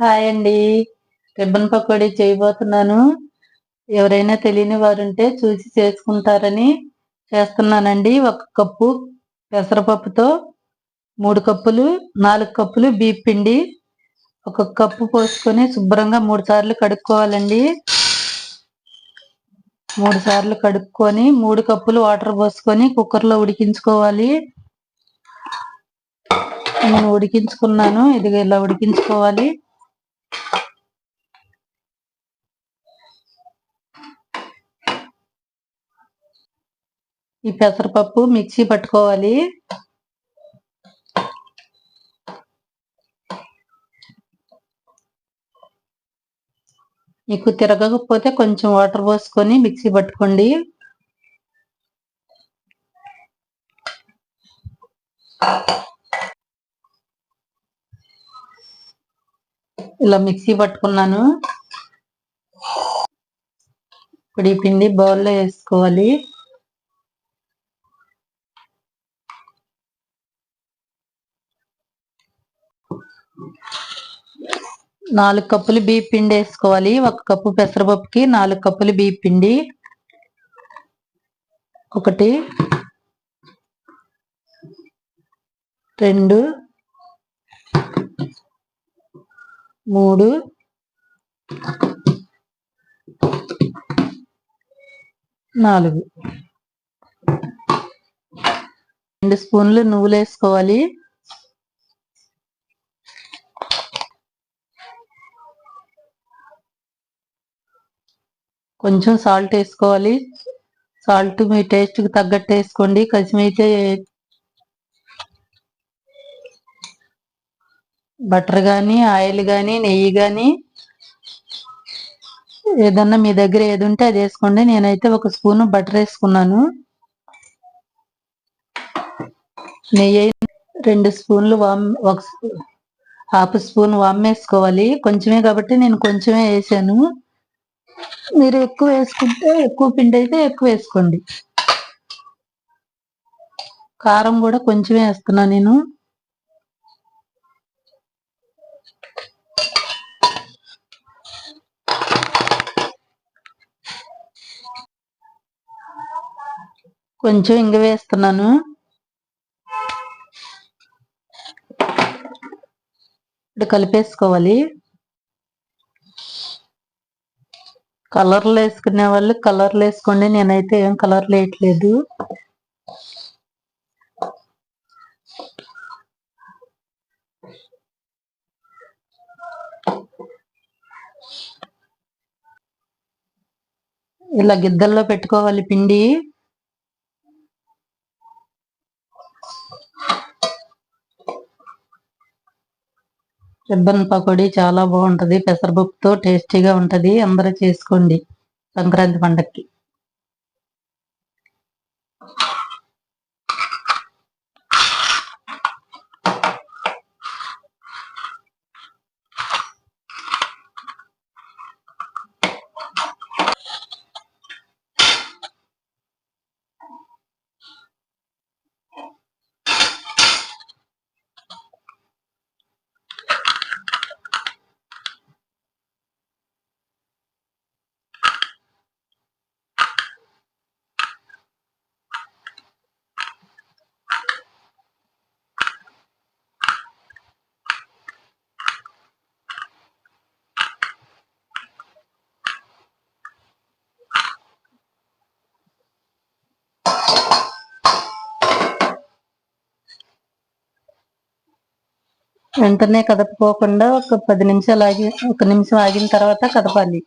Hi అండి. Ribbon pakodi చేయబోతున్నాను. ఎవరైనా తెలియని వారుంటే చూసి చేసుకుంటారని చేస్తున్నానండి. ఒక కప్పు పెసరపప్పుతో మూడు కప్పులు నాలుగు కప్పులు బీప్ పిండి ఒక కప్పు పోసుకొని శుభ్రంగా మూడు సార్లు కడుక్కోవాలండి. మూడు సార్లు కడుక్కొని మూడు కప్పులు వాటర్ పోసుకొని కుక్కర్లో ఉడికించుకోవాలి. నేను ఉడికించుకున్నాను. ఇది ఇలా ఉడికించుకోవాలి. ఈ పెసరపప్పు మిక్సీ పట్టుకోవాలి. మీకు తిరగకపోతే కొంచెం వాటర్ పోసుకొని మిక్సీ పట్టుకోండి. ఇలా మిక్సీ పట్టుకున్నాను. ఇప్పుడు ఈ పిండి బౌల్లో వేసుకోవాలి. నాలుగు కప్పులు బియ్య పిండి వేసుకోవాలి. ఒక కప్పు పెసరపప్పుకి నాలుగు కప్పులు బియ్య పిండి. ఒకటి రెండు మూడు. నాలుగు. రెండు స్పూన్లు నువ్వులు వేసుకోవాలి. కొంచెం సాల్ట్ వేసుకోవాలి. సాల్ట్ మీ టేస్ట్కి తగ్గట్టు వేసుకోండి. కసిమైతే బటర్ కానీ ఆయిల్ కానీ నెయ్యి కానీ ఏదన్నా మీ దగ్గర ఏది ఉంటే అది వేసుకోండి. నేనైతే ఒక స్పూన్ బటర్ వేసుకున్నాను. నెయ్యి రెండు స్పూన్లు వామ్ ఒక హాఫ్ స్పూన్ వామ్ వేసుకోవాలి. కొంచెమే కాబట్టి నేను కొంచెమే వేసాను. మీరు ఎక్కువ వేసుకుంటే ఎక్కువ పిండి అయితే ఎక్కువ వేసుకోండి. కారం కూడా కొంచెమే వేస్తున్నా నేను. కొంచెం ఇంగ వేస్తున్నాను. ఇప్పుడు కలిపేసుకోవాలి. కలర్లు వేసుకునే వాళ్ళు కలర్లు వేసుకోండి. నేనైతే ఏం కలర్లు వేయట్లేదు. ఇలా గిద్దల్లో పెట్టుకోవాలి పిండి. రిబ్బన్ పకోడీ చాలా బాగుంటది. పెసరపప్పుతో టేస్టీగా ఉంటది. అందరూ చేసుకోండి సంక్రాంతి పండక్కి. వెంటనే కదపకోకుండా ఒక పది నిమిషాలు ఆగి ఒక నిమిషం ఆగిన తర్వాత కదపాలి.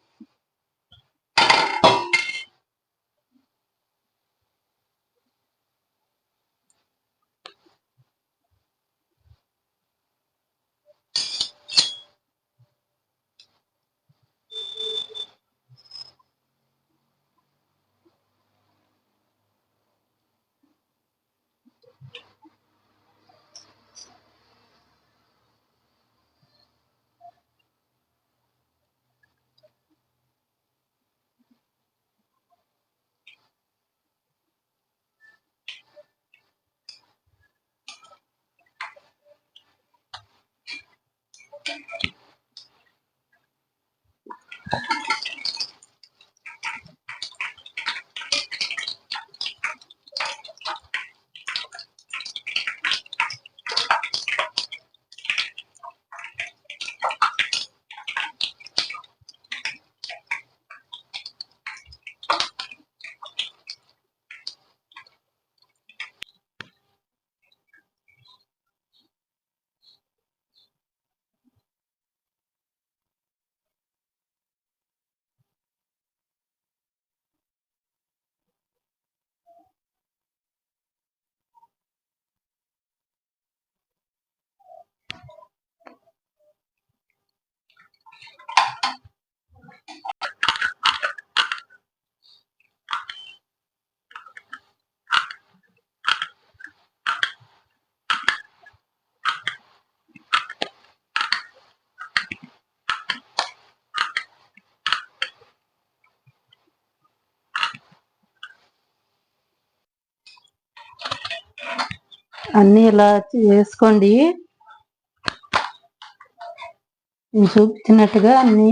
అన్ని ఇలా వేసుకోండి నేను చూపించినట్టుగా అన్ని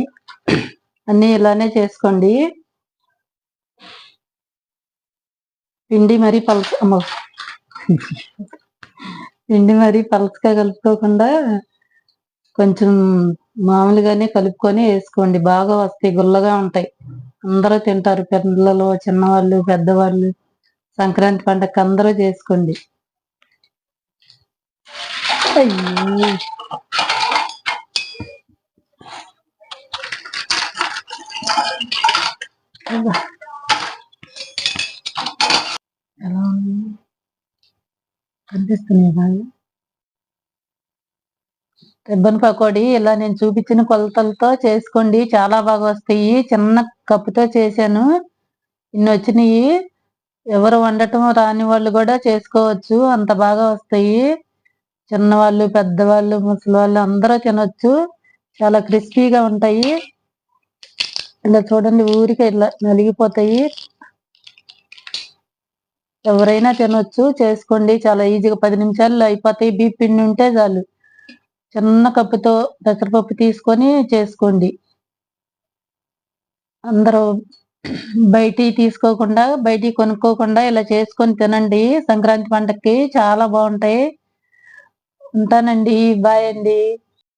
అన్ని ఇలానే చేసుకోండి. పిండి మరీ పలస పిండి మరీ పలసగా కలుపుకోకుండా కొంచెం మామూలుగానే కలుపుకొని వేసుకోండి. బాగా వస్తాయి గుల్లగా ఉంటాయి. అందరూ తింటారు పిల్లలు చిన్నవాళ్ళు పెద్దవాళ్ళు. సంక్రాంతి పండగకి అందరూ చేసుకోండి. అయ్యో ఎలా ఉంది కనిపిస్తున్నాయి రిబ్బన్ పకోడీ ఇలా నేను చూపించిన కొలతలతో చేసుకోండి. చాలా బాగా వస్తాయి. చిన్న కప్పుతో చేశాను. ఇన్ని వచ్చినాయి. ఎవరు వండటం రాని వాళ్ళు కూడా చేసుకోవచ్చు. అంత బాగా వస్తాయి. చిన్నవాళ్ళు పెద్దవాళ్ళు ముసలి వాళ్ళు అందరూ తినొచ్చు. చాలా క్రిస్పీగా ఉంటాయి. ఇలా చూడండి ఊరికే ఇలా నలిగిపోతాయి. ఎవరైనా తినొచ్చు చేసుకోండి. చాలా ఈజీగా పది నిమిషాల్లో అయిపోతాయి. బీ పిండి ఉంటే చాలు. చిన్న కప్పుతో పెసరపప్పు తీసుకొని చేసుకోండి. అందరూ బయటి తీసుకోకుండా బయటి కొనుక్కోకుండా ఇలా చేసుకొని తినండి. సంక్రాంతి పండక్కి చాలా బాగుంటాయి. ఉంటానండి. బాయ్ అండి.